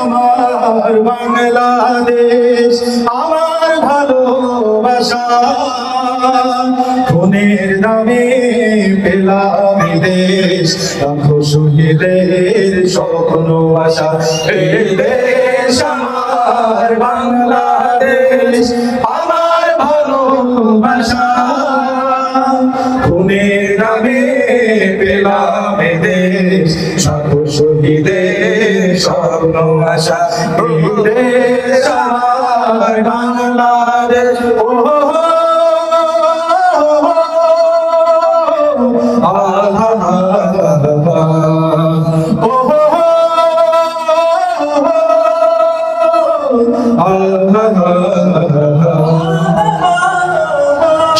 আমার বাংলাদেশ আমার ভালোবাসা। খুনের দামে পেলাম দেশ। লাখো শহীদের স্বপ্ন আশা দেশ আমার বাংলাদেশ, আমার ভালোবাসা। খুনের নামে পেলাম দেশ সাধু শহীদের স্বপ্ন আশা দেশ আমার বাংলাদেশ। ও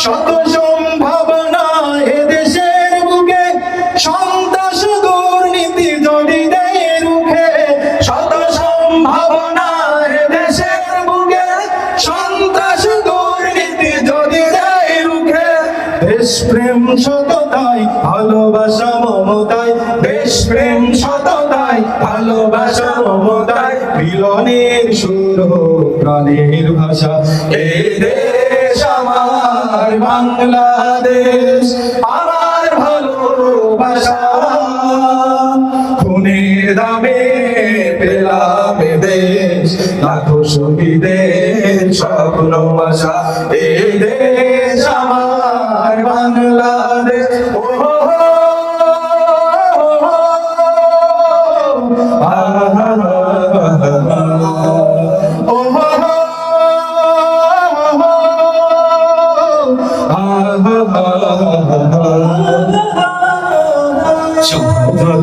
শত সম্ভাবনা বুকে, সন্ত্রাস দুর্নীতি জড়িতে রুখে শত সম্ভাবনা সন্ত্রাস দুর্নীতি জড়িতে রুখে ভালোবাসা মমতায় সততাই, ভালোবাসা মমতায় মিলনের সুর প্রাণের ভাষা। এই দেশ আমার বাংলাদেশ আমার ভালোবাসা। খুনের দামে পেলাম এ দেশ, লাখো শহীদের স্বপ্ন আশা এই দেশ আমার বাংলাদেশ।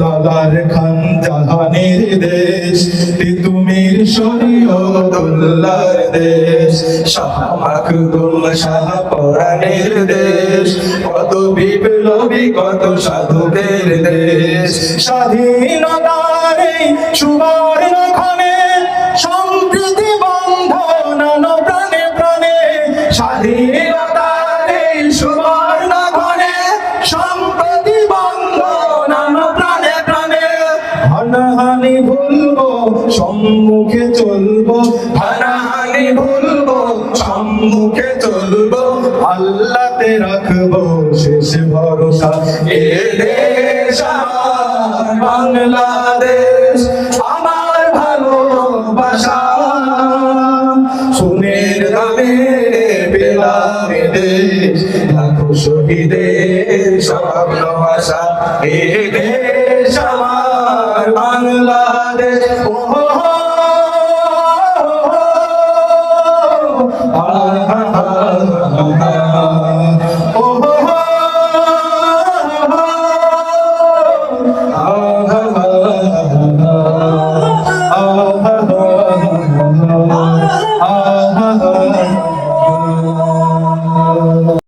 দাদার খান জাহানের দেশ তিতুমির শরীয়তুল্লাহর দেশ। শাহ মাখদুম শাহ পরাণের দেশ, কত বিপ্লবী, কত সাধুদের দেশ। স্বাধীনতার এই সুবর্ণ ক্ষণে সম্প্রীতি বন্ধন হানাহানি ভুলবো, সম্মুখে চলবো। হানাহানি ভুলবো, সম্মুখে চলবো। আল্লাহতে রাখব শেষ ভরসা। এ দেশ বাংলাদেশ, আমার ভালোবাসা। সুনের দামে পেলাম দেশ, লাখো শহীদের স্বপ্ন আশা এ দেশ আমার বাংলাদেশ ও